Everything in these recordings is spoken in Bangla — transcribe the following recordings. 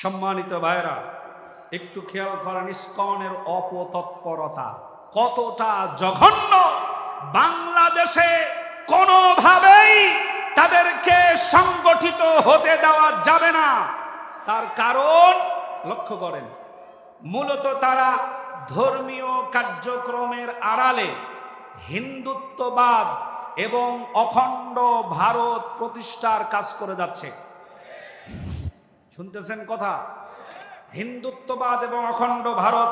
সম্মানিত ভাইরা একটু খেয়াল করেন ইস্কনের অপতৎপরতা কতটা জঘন্য। বাংলাদেশে কোনোভাবেই তাদেরকে সংগঠিত হতে দেওয়া যাবে না। তার কারণ লক্ষ্য করেন, মূলত তারা ধর্মীয় কার্যক্রমের আড়ালে হিন্দুত্ববাদ এবং অখণ্ড ভারত প্রতিষ্ঠার কাজ করে যাচ্ছে। শুনতেছেন কথা? হিন্দুত্ববাদ এবং অখণ্ড ভারত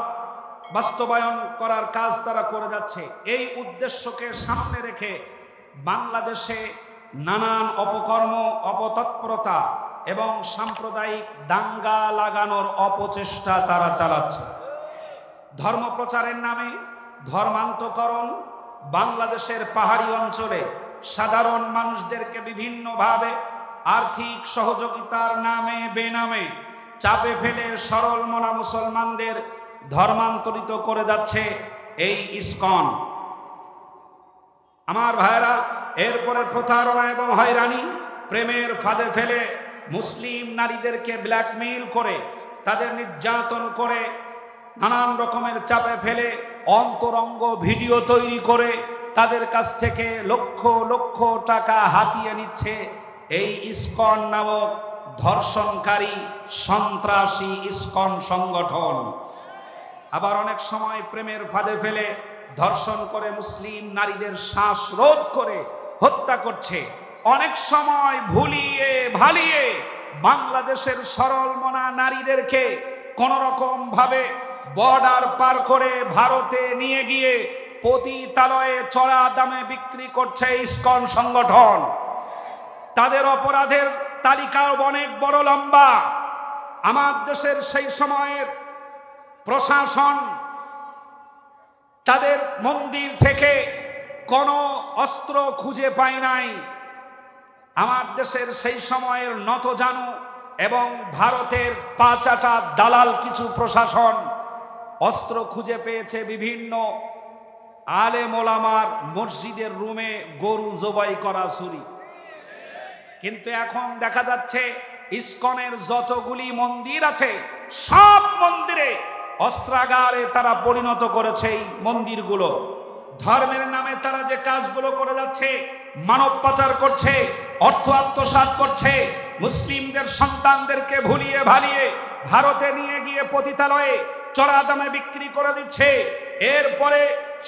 বাস্তবায়ন করার কাজ তারা করে যাচ্ছে। এই উদ্দেশ্যকে সামনে রেখে বাংলাদেশে নানান অপকর্ম, অপতৎপরতা এবং সাম্প্রদায়িক দাঙ্গা লাগানোর অপচেষ্টা তারা চালাচ্ছে। ধর্মপ্রচারের নামে ধর্মান্তকরণ বাংলাদেশের পাহাড়ি অঞ্চলে সাধারণ মানুষদেরকে বিভিন্নভাবে আর্থিক সহযোগিতার নামে বেনামে চাপে ফেলে সরল মনা মুসলমানদের ধর্মান্তরিত করে যাচ্ছে এই ইস্কন। আমার ভাইরা এরপরে প্রতারণা এবং হয়রানি, প্রেমের ফাঁদে ফেলে মুসলিম নারীদেরকে ব্ল্যাকমেইল করে, তাদের নির্যাতন করে, নানান রকমের চাপে ফেলে অন্তরঙ্গ ভিডিও তৈরি করে তাদের কাছ থেকে লক্ষ লক্ষ টাকা হাতিয়ে নিচ্ছে এই ইস্কন নামক ধর্ষণকারী সন্ত্রাসী ইস্কন সংগঠন। আবার অনেক সময় প্রেমের ফাঁদে ফেলে ধর্ষণ করে মুসলিম নারীদের শ্বাস রোধ করে হত্যা করছে। অনেক সময় ভুলিয়ে ভালিয়ে বাংলাদেশের সরল মনা নারীদেরকে কোন রকম ভাবে বর্ডার পার করে ভারতে নিয়ে গিয়ে পতিতালয়ে চড়া দামে বিক্রি করছে ইস্কন সংগঠন। তাদের অপরাধের তালিকাও অনেক বড় লম্বা। আমার দেশের সেই সময়ের প্রশাসন তাদের মন্দির থেকে কোনো অস্ত্র খুঁজে পায় নাই। আমার দেশের সেই সময়ের নতজানু এবং ভারতের পাচাটা দালাল কিছু প্রশাসন অস্ত্র খুঁজে পেয়েছে বিভিন্ন আলে মোলামার মসজিদের রুমে গরু জবাই করা ছুরি কিন্তু এখন দেখা যাচ্ছে ইস্কনের যতগুলি মন্দির আছে, সব মন্দিরে অস্ত্রাগারে তারা পরিণত করেছে এই মন্দিরগুলো। ধর্মের নামে তারা যে কাজগুলো করে যাচ্ছে, মানব পাচার করছে, অর্থ আত্মসাৎ করছে, মুসলিমদের সন্তানদেরকে ভুলিয়ে ভালিয়ে ভারতে নিয়ে গিয়ে পতিতালয়ে চড়া দামে বিক্রি করে দিচ্ছে। এরপরে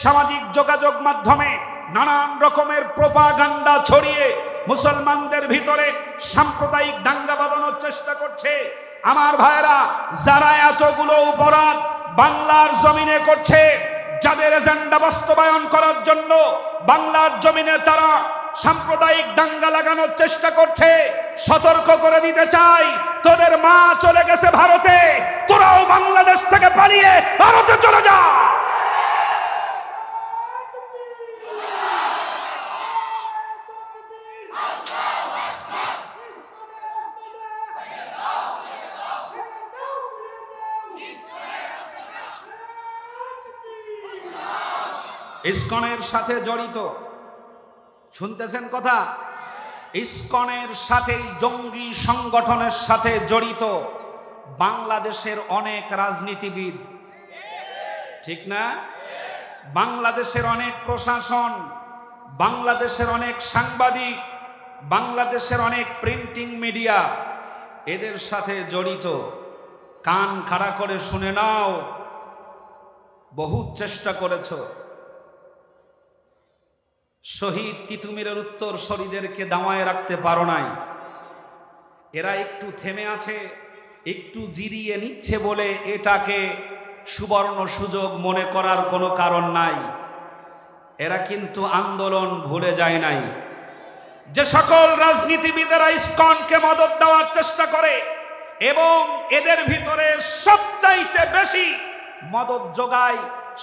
সামাজিক যোগাযোগ মাধ্যমে নানান রকমের প্রোপাগান্ডা ছড়িয়ে মুসলমানদের ভিতরে সাম্প্রদায়িক দাঙ্গা বাঁধানোর চেষ্টা করছে। আমার ভাইরা যারা এতগুলো অপরাধ বাংলার জমিনে করছে, যাদের এজেন্ডা বাস্তবায়ন করার জন্য বাংলার জমিনে তারা সাম্প্রদায়িক দাঙ্গা লাগানোর চেষ্টা করছে, সতর্ক করে দিতে চাই। তোদের মা চলে গেছে ভারতে, তোরাও বাংলাদেশ থেকে পালিয়ে ভারতে চলে যা। ইস্কনের সাথে জড়িত। শুনতেছেন কথা? ইস্কনের সাথেই জঙ্গি সংগঠনের সাথে জড়িত বাংলাদেশের অনেক রাজনীতিবিদ। ঠিক না? বাংলাদেশের অনেক প্রশাসন, বাংলাদেশের অনেক সাংবাদিক, বাংলাদেশের অনেক প্রিন্টিং মিডিয়া এদের সাথে জড়িত। কান খাড়া করে শুনে নাও বহু চেষ্টা করেছ। শহীদ তিতুমিরের উত্তর শরীদেরকে দামায় রাখতে পারো নাই। এরা একটু থেমে আছে, একটু জিরিয়ে নিচ্ছে বলে এটাকে সুবর্ণ সুযোগ মনে করার কোনো কারণ নাই। এরা কিন্তু আন্দোলন ভুলে যায় নাই। যে সকল রাজনীতিবিদেরা ইস্কনকে মদত দেওয়ার চেষ্টা করে এবং এদের ভিতরে সবচাইতে বেশি মদত যোগায়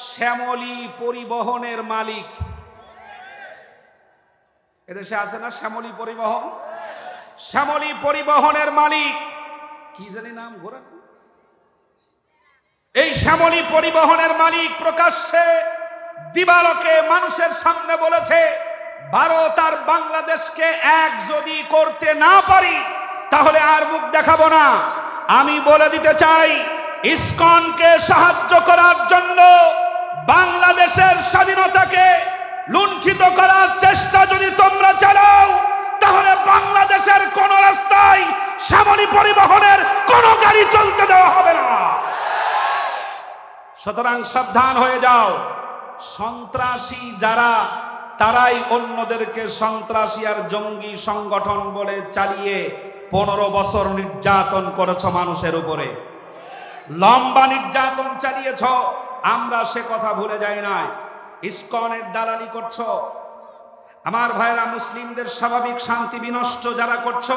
শ্যামলী পরিবহনের মালিক এদেশে আছে না শ্যামলী পরিবহন? শ্যামলী পরিবহনের মালিক। কি জানি নাম ঘোরা? এই শ্যামলী পরিবহনের মালিক প্রকাশ্যে দিবালকে মানুষের সামনে বলেছে, ভারত আর বাংলাদেশকে এক যদি করতে না পারি, তাহলে আর মুখ দেখাবো না। আমি বলে দিতে চাই, ইসকনকে সাহায্য করার জন্য বাংলাদেশের স্বাধীনতাকে লুণ্ঠিত করার চেষ্টা যদি তোমরা চালাও, তাহলে বাংলাদেশের কোন রাস্তায় সামরিক পরিবহনের কোন গাড়ি চলতে দেওয়া হবে না। সুতরাং সাবধান হয়ে যাও। সন্ত্রাসী যারা, তারাই অন্যদেরকে সন্ত্রাসী আর জঙ্গি সংগঠন বলে চালিয়ে পনেরো বছর নির্যাতন করেছ মানুষের উপরে। লম্বা নির্যাতন চালিয়েছ, আমরা সে কথা ভুলে যাই নাই। ইস্কনের দালালি করছ। আমার ভাইরা মুসলিমদের স্বাভাবিক শান্তি বিনষ্ট যারা করছ,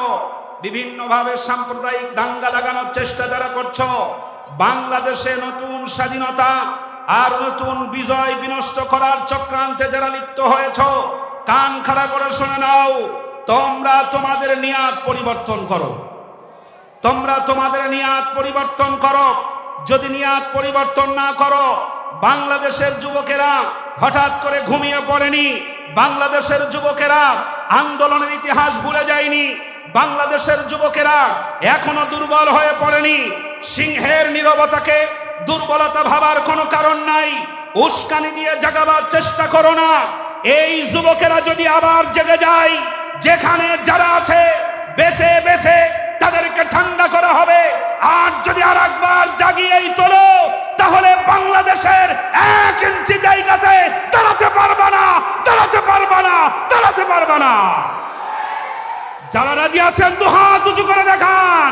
বিভিন্নভাবে সাম্প্রদায়িক দাঙ্গা লাগানোর চেষ্টা যারা করছ, বাংলাদেশে নতুন স্বাধীনতা আর নতুন বিজয় বিনষ্ট করার চক্রান্তে যারা লিপ্ত হয়েছ, কান খাড়া করে শুনে নাও, তোমরা তোমাদের নিয়াত পরিবর্তন করো। তোমরা তোমাদের নিয়াত পরিবর্তন করো। যদি নিয়াত পরিবর্তন না করো বাংলাদেশের যুবকেরা হঠাৎ করে ঘুমিয়ে পড়েনি। বাংলাদেশের যুবকেরা আন্দোলনের ইতিহাস ভুলে যায়নি। বাংলাদেশের যুবকেরা এখনও দুর্বল হয়ে পড়েনি। সিংহের নীরবতাকে দুর্বলতা ভাবার কোনো কারণ নাই। উস্কানি দিয়ে জাগাবার চেষ্টা করো না। এই যুবকেরা যদি আবার জেগে যায়, যেখানে যারা আছে, বেছে বেছে তাদেরকে ঠান্ডা করা হবে। আর যদি আর একবার জাগিয়েই তোলো বাংলাদেশের এক ইঞ্চি জায়গাতে দাঁড়াতে পারবা না, দাঁড়াতে পারবা না, দাঁড়াতে পারবা না। যারা রাজি আছেন, দু হাত উঁচু করে দেখান।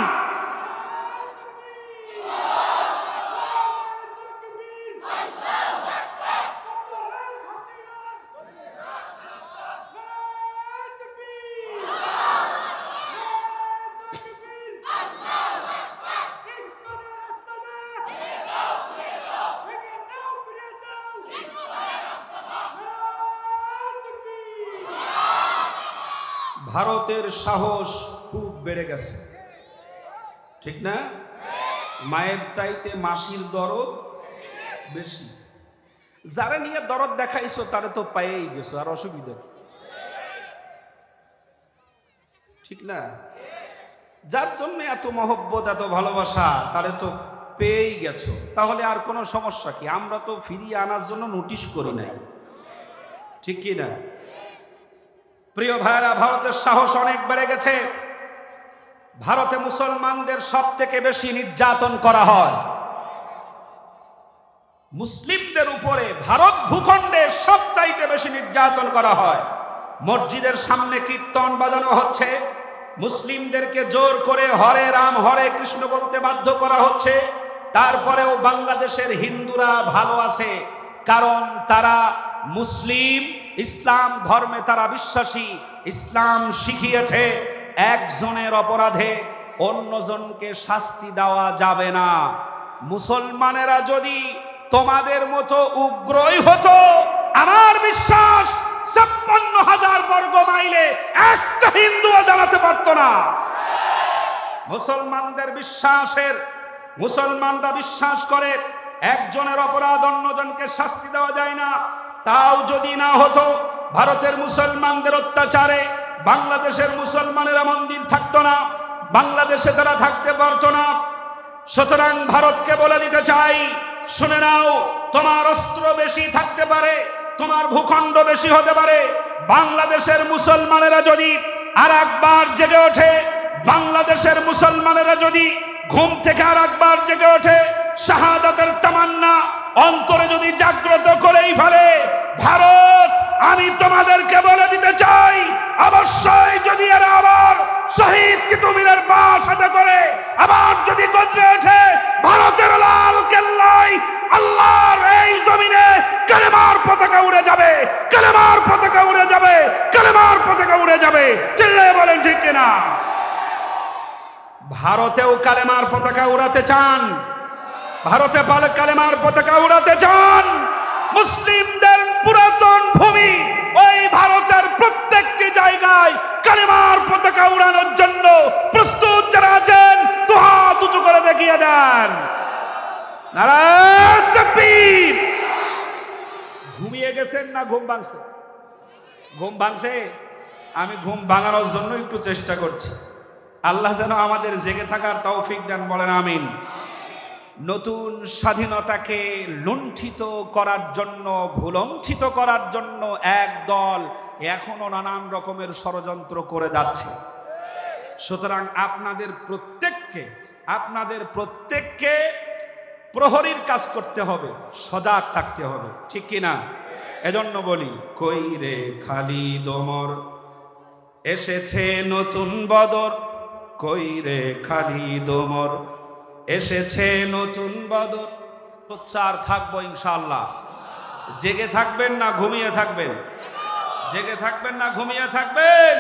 ভারতের সাহস খুব বেড়ে গেছে। ঠিক না? মায়ের চাইতে মাসির দরদ বেশি। যারা নিয়ে দরদ দেখাইছো, তারা তো পাইয়েই গেছো, আর অসুবিধা কি? ঠিক না? যার জন্য এত মহব্বত, এত ভালোবাসা, তারে তো পেয়েই গেছো। তাহলে আর কোনো সমস্যা কি? আমরা তো ফিরিয়ে আনার জন্য নোটিশ করি নাই। ঠিক কি না? প্রিয় ভাইরা ভারতের সাহস অনেক বেড়ে গেছে। ভারতে মুসলমানদের সব থেকে বেশি নির্যাতন করা হয়। মুসলিমদের উপরে ভারত ভূখণ্ডে সবচাইতে বেশি নির্যাতন করা হয়। মসজিদের সামনে কীর্তন বাজানো হচ্ছে। মুসলিমদেরকে জোর করে হরে রাম, হরে কৃষ্ণ বলতে বাধ্য করা হচ্ছে। তারপরেও বাংলাদেশের হিন্দুরা ভালো আছে, কারণ তারা মুসলিম ইসলাম ধর্মে তারা বিশ্বাসী, ইসলাম শিখিয়েছে, একজনের অপরাধে অন্যজনকে শাস্তি দেওয়া যাবে না। মুসলমানেরা যদি তোমাদের মতো উগ্রই হতো, আমার বিশ্বাস ছাপ্পান্ন হাজার বর্গ মাইলে একটা হিন্দুও দাঁড়াতে পারতো না। মুসলমানদের বিশ্বাসের, মুসলমানরা বিশ্বাস করে, একজনের অপরাধ অন্যজনকে শাস্তি দেওয়া যায় না। তাও যদি না হতো, ভারতের মুসলমানদের অত্যাচারে বাংলাদেশের মুসলমানেরা মন্দির থাকতো না, বাংলাদেশে তারা থাকতে পারতো না। সুতরাং ভারতকে বলে দিতে চাই, শুনে নাও, তোমার অস্ত্র বেশি থাকতে পারে, তোমার ভূখণ্ড বেশি হতে পারে। বাংলাদেশের মুসলমানেরা যদি আর একবার জেগে ওঠে, বাংলাদেশের মুসলমানেরা যদি ঘুম থেকে আর একবার জেগে ওঠে, শাহাদাতের তামান্না অন্তরে যদি জাগ্রত করেই ফেলে, ভারত, আমি তোমাদেরকে বলে দিতে চাই, অবশ্যই যদি এরা আবার শহীদ কুতুবিনের বাস হাতে করে, আবার যদি গজরে ওঠে, ভারতের লাল কেল্লাই আল্লাহর এই জমিনে কালেমার পতাকা উড়ে যাবে, কালেমার পতাকা উড়ে যাবে, কালেমার পতাকা উড়ে যাবে। চিল্লায় বলেন ঠিক কিনা? ভারতেও কালেমার পতাকা উড়াতে চান ভারতে পালে কালেমার পতাকা উড়াতে চান। মুসলিমদের পুরাতন ভূমি ওই ভারতের প্রত্যেকটি জায়গায় কালেমার পতাকা উড়ানোর জন্য প্রস্তুত যারা আছেন তো হাত উঁচু করে দেখিয়ে দেন। ঘুমিয়ে গেছেন না ঘুম ভাঙছে? ঘুম ভাঙছে? আমি ঘুম ভাঙানোর জন্য একটু চেষ্টা করছি। আল্লাহ যেন আমাদের জেগে থাকার তৌফিক দেন, বলেন আমিন। নতুন স্বাধীনতাকে লুণ্ঠিত করার জন্য, ভুলণ্ঠিত করার জন্য এক দল এখনও নানান রকমের ষড়যন্ত্র করে যাচ্ছে। সুতরাং আপনাদের প্রত্যেককে আপনাদের প্রত্যেককে প্রহরীর কাজ করতে হবে, সজাগ থাকতে হবে, ঠিক কি না? এজন্য বলি, কই রে খালি দমর? এসেছে নতুন বদর, কই রে খালি দমর? এসেছে নতুন বদর। সোচ্চার থাকব ইনশাল্লাহ জেগে থাকবেন না ঘুমিয়ে থাকবেন। জেগে থাকবেন না ঘুমিয়ে থাকবেন।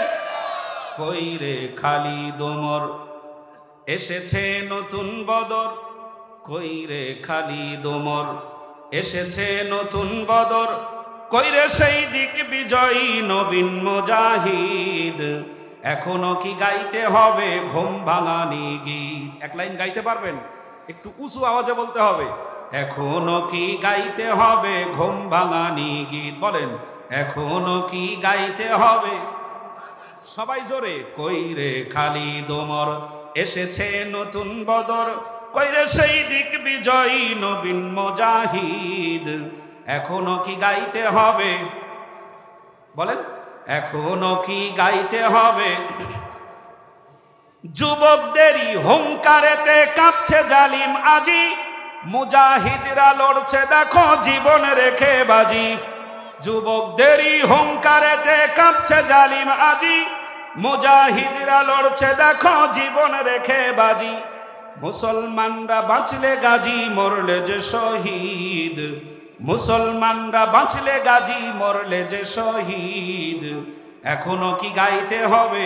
কই রে খালি দোমর এসেছে নতুন বদর। কই রে খালি দোমর এসেছে নতুন বদর। কই রে সেই দিক বিজয়ী নবীন মুজাহিদ? এখনও কি গাইতে হবে ঘুম ভাঙানি গীত? এক লাইন গাইতে পারবেন? একটু উঁচু আওয়াজে বলতে হবে। এখনও কি গাইতে হবে ঘুম ভাঙানি গীত? বলেন, এখনও কি গাইতে হবে? সবাই জোরে কইরে খালি দোমর, এসেছে নতুন বদর কইরে সেই দিক বিজয়ী নবীন মুজাহিদ, এখনও কি গাইতে হবে? বলেন এখনও কি গাইতে হবে? যুবকদেরই হুঙ্কারেতে কাঁপছে জালিম আজি। মুজাহিদরা লড়ছে, দেখো জীবন রেখে বাজি। যুবকদেরই হুঙ্কারেতে কাঁপছে জালিম আজি। মুজাহিদরা লড়ছে, দেখো জীবন রেখে বাজি। মুসলমানরা বাঁচলে গাজী, মরলে যে শহীদ। মুসলমানরা বাঁচলে গাজী, মরলে যে শহীদ। এখনও কি গাইতে হবে?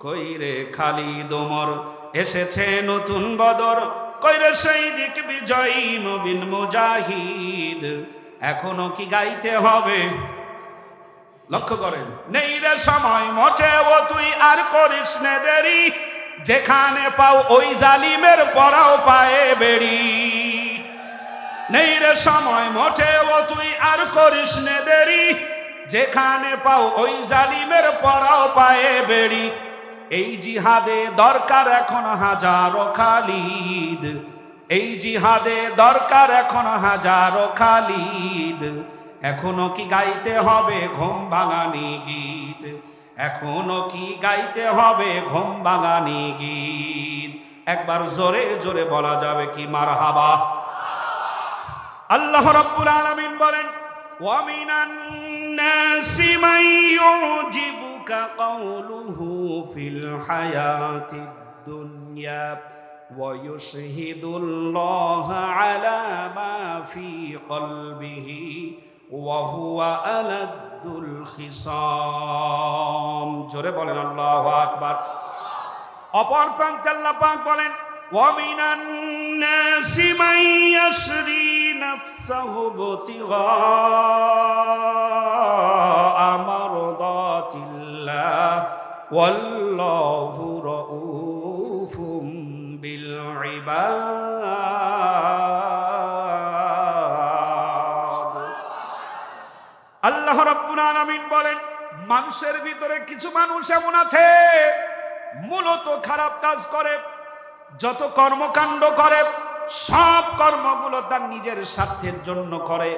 কইরে খালি দোমর এসেছে নতুন বদর। কইরে সেই দিক বিজয়ী নবীন মুজাহিদ, এখনও কি গাইতে হবে? লক্ষ্য করেন, নেই রে সময় মোটে ও তুই আর করিস নে দেরি। যেখানে পাও ওই জালিমের পরাও পায়ে বেড়ি। নেই রে সময় মোটে ও তুই আর করিস নে দেরি। যেখানে পাও ওই জালিমের পরাও পায়ে বেড়ি। এই জিহাদে দরকার এখন হাজারো খালিদ। এই জিহাদে দরকার এখন হাজারো খালিদ। এখনও কি গাইতে হবে ঘুম ভাঙানি গীত? এখনও কি গাইতে হবে ঘুম ভাঙানি গীত? একবার জোরে জোরে বলা যাবে কি মার হাবা আল্লাহ রাব্বুল আলামিন বলেন ওয়ামিনান নাসি মান ইউজিবুকা কাওলুহু ফিল হায়াতিদ দুনিয়া ويشهد الله على ما في قلبه وهو ألد الخصام জোরে বলেন আল্লাহু আকবার অপর প্রান্তে আল্লাহ পাক বলেন ومن الناس من يشري نفسه ابتغاء مرضات الله والله رؤوف بالعباد আল্লাহ রাব্বুল আলামিন বলেন মানুষের ভিতরে কিছু মানুষ এমন আছে মূলত খারাপ কাজ করে যত কর্মকাণ্ড করে সব কর্মগুলো তার নিজের স্বার্থের জন্য করে,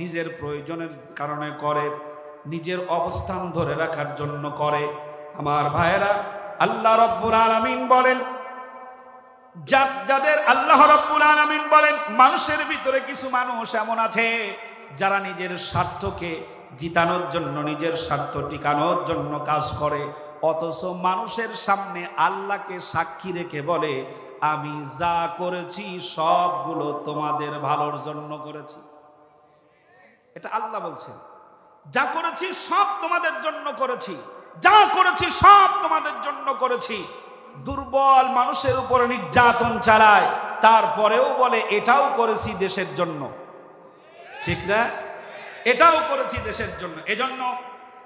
নিজের প্রয়োজনের কারণে করে, নিজের অবস্থান ধরে রাখার জন্য করে। আমার ভাইয়েরা, আল্লাহ রব্বুল আলামিন বলেন যাদের আল্লাহ রব্বুল আলামিন বলেন, মানুষের ভিতরে কিছু মানুষ এমন আছে যারা নিজের স্বার্থকে জিতানোর জন্য, নিজের স্বার্থ টিকানোর জন্য কাজ করে। অথচ মানুষের সামনে আল্লাহকে সাক্ষী রেখে বলে আমি যা করেছি, সবগুলো তোমাদের ভালোর জন্য করেছি। এটা আল্লাহ বলছেন। যা করেছি, সব তোমাদের জন্য করেছি। যা করেছি, সব তোমাদের জন্য করেছি। দুর্বল মানুষের উপর নির্যাতন চালায়, তারপরেও বলে, এটাও করেছি দেশের জন্য। ঠিক না? এটাও করেছি দেশের জন্য। এজন্য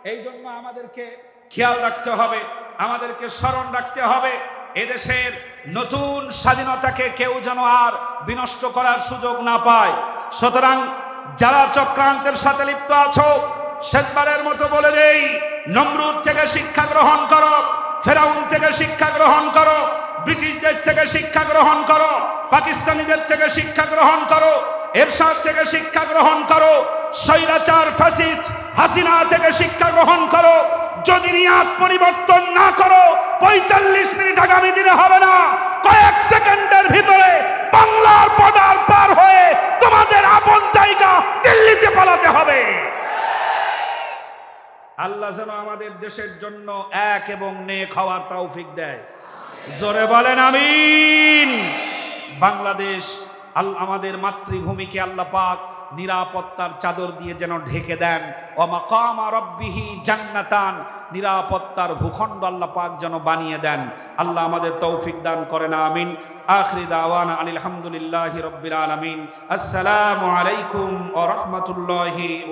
এই জন্য আমাদেরকে খেয়াল রাখতে হবে, আমাদেরকে স্মরণ রাখতে হবে। এদেশের নতুন স্বাধীনতাকে কেউ যেন আর বিনষ্ট করার সুযোগ না পায়। সুতরাং যারা চক্রান্তের সাথে লিপ্ত আছো, শেষবারের মতো বলে দেই, নমরুদ থেকে শিক্ষা গ্রহণ করো, ফেরাউন থেকে শিক্ষা গ্রহণ করো, ব্রিটিশদের থেকে শিক্ষা গ্রহণ করো, পাকিস্তানিদের থেকে শিক্ষা গ্রহণ করো, এরশাদ থেকে শিক্ষা গ্রহণ করো, স্বৈরাচার, ফ্যাসিস্ট, হাসিনা থেকে শিক্ষা গ্রহণ করো যদি নিয়াত পরিবর্তন না করো, পঁয়তাল্লিশ মিনিট আগামী দিনে হবে না। কয়েক সেকেন্ডের ভিতরে বাংলার বর্ডার পার হয়ে তোমাদের আপন জায়গা দিল্লিতে পালাতে হবে। আল্লাহ যেন আমাদের দেশের জন্য এক এবং নেক হওয়ার তৌফিক দেয়। জোরে বলেন আমিন। বাংলাদেশ আল আমাদের মাতৃভূমিকে আল্লাহ পাক নিরাপত্তার চাদর দিয়ে যেন ঢেকে দেন। ও মাকাম রব্বিহি জান্নাতান, নিরাপত্তার ভূখণ্ড আল্লাহ পাক যেন বানিয়ে দেন। আল্লাহ আমাদের তৌফিক দান করেন, আমিন। আখরি দাওয়ান আলহামদুলিল্লাহ হামদুলিল্লাহি রব্বিল আলমিন। আসসালামু আলাইকুম ও রহমতুল্লাহি